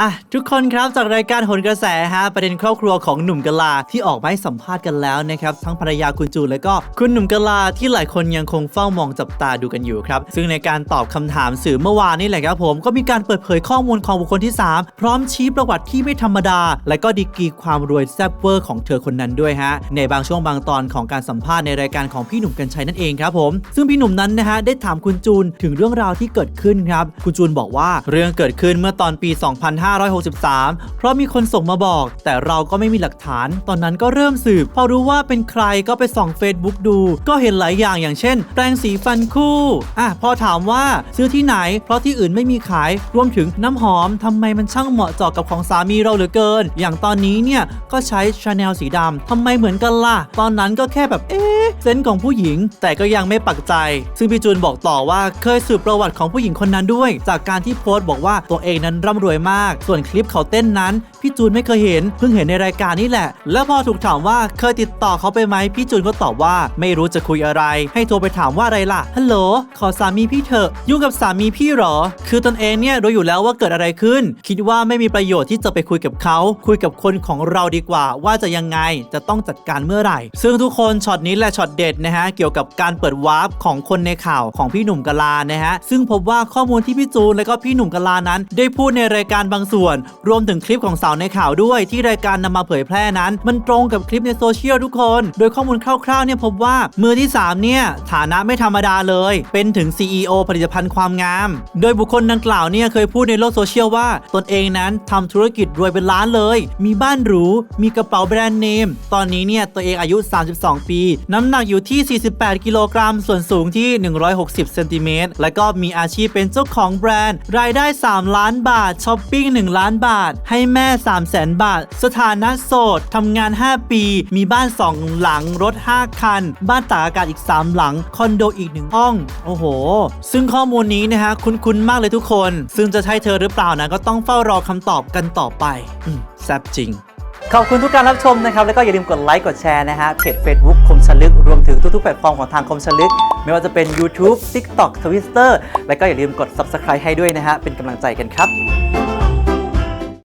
อะทุกคนครับจากรายการโหนกระแสฮะประเด็นครอบครัวของหนุ่มกะลาที่ออกมาให้สัมภาษณ์กันแล้วนะครับทั้งภรรยาคุณจูนและก็คุณหนุ่มกะลาที่หลายคนยังคงเฝ้ามองจับตาดูกันอยู่ครับซึ่งในการตอบคำถามสื่อเมื่อวานนี่แหละครับผมก็มีการเปิดเผยข้อมูลของบุคคลที่ 3 พร้อมชี้ประวัติที่ไม่ธรรมดา และก็ดีกรีความรวยแซ่บเวอร์ของเธอคนนั้นด้วยฮะในบางช่วงบางตอนของการสัมภาษณ์ในรายการของพี่หนุ่มกัญชัยนั่นเองครับผมซึ่งพี่หนุ่มนั้นนะฮะได้ถามคุณจูนถึงเรื่องราวที่เกิดขึ้นครับคุณจูนบอกว่าเรื่องเกิดขึ้นเมื่อตอนปี2563 เพราะมีคนส่งมาบอก แต่เราก็ไม่มีหลักฐาน ตอนนั้นก็เริ่มสืบ พอรู้ว่าเป็นใครก็ไปส่อง Facebook ดู ก็เห็นหลายอย่างอย่างเช่น แปรงสีฟันคู่อะพอถามว่าซื้อที่ไหน เพราะที่อื่นไม่มีขาย รวมถึงน้ำหอมทำไมมันช่างเหมาะเจาะกับของสามีเราเหลือเกิน อย่างตอนนี้เนี่ยก็ใช้ชาแนลสีดำทำไมเหมือนกันล่ะ ตอนนั้นก็แค่แบบเอ๊ะเซนส์ของผู้หญิง แต่ก็ยังไม่ปักใจ ซึ่งพี่จูนบอกต่อว่าเคยสืบประวัติของผู้หญิงคนนั้นด้วย จากการที่โพสต์บอกว่าตัวเองนั้นร่ำรวยมากส่วนคลิปเขาเต้นนั้น พี่จูนไม่เคยเห็น เพิ่งเห็นในรายการนี่แหละ แล้วพอถูกถามว่าเคยติดต่อเขาไปไหมพี่จูนก็ตอบว่าไม่รู้จะคุยอะไร ให้โทรไปถามว่าอะไรล่ะฮัลโหลขอสามีพี่เถอะยุ่งกับสามีพี่หรอ คือตนเองเนี่ยรู้อยู่แล้วว่าเกิดอะไรขึ้น คิดว่าไม่มีประโยชน์ที่จะไปคุยกับเขาคุยกับคนของเราดีกว่า ว่าจะยังไงจะต้องจัดการเมื่อไหร่ ซึ่งทุกคนช็อตนี้แหละช็อตเด็ดนะฮะเกี่ยวกับการเปิดวาร์ปของคนในข่าวของพี่หนุ่มกะลานะฮะซึ่งพบว่าข้อมูลที่พี่จูนและก็พี่หนุ่มกะลานั้น ได้พูดในรายการบางส่วน รวมถึงคลิปของสาวในข่าวด้วยที่รายการนำมาเผยแพร่นั้น มันตรงกับคลิปในโซเชียลทุกคน โดยข้อมูลคร่าวๆเนี่ยพบว่ามือที่ 3 เนี่ย ฐานะไม่ธรรมดาเลย เป็นถึง CEO ผลิตภัณฑ์ความงาม โดยบุคคลดังกล่าวเนี่ยเคยพูดในโลกโซเชียลว่า ตนเองนั้นทำธุรกิจรวยเป็นล้านเลย มีบ้านหรู มีกระเป๋าแบรนด์เนม ตอนนี้เนี่ยตัวเองอายุ 32 ปี น้ำหนักอยู่ที่ 48 กิโลกรัม ส่วนสูงที่ 160 เซนติเมตร และก็มีอาชีพเป็นเจ้าของแบรนด์ รายได้ 3 ล้านบาทช้อปปิ้ง1 ล้านบาท ให้แม่ 3 0 0แสนบาท สถานะโสดทำงาน 5 ปี มีบ้าน 2 หลัง รถ 5 คัน บ้านตากอากาศอีก 3 หลัง คอนโดอีก 1 ห้อง โอ้โห ซึ่งข้อมูลนี้นะฮะคุ้นๆมากเลยทุกคน ซึ่งจะใช่เธอหรือเปล่านะก็ต้องเฝ้ารอคำตอบกันต่อไปอแซบจริงขอบคุณทุกการรับชมนะครับ แล้วก็อย่าลืมกดไลค์กดแชร์นะฮะเพจ Facebook คมชลึก รวมถึงทุกๆแพลตฟอร์มของทางคมชลึก ไม่ว่าจะเป็น YouTube TikTok Twitter แล้วก็อย่าลืมกด Subscribe ให้ด้วยนะฮะ เป็นกำลังใจกันครับ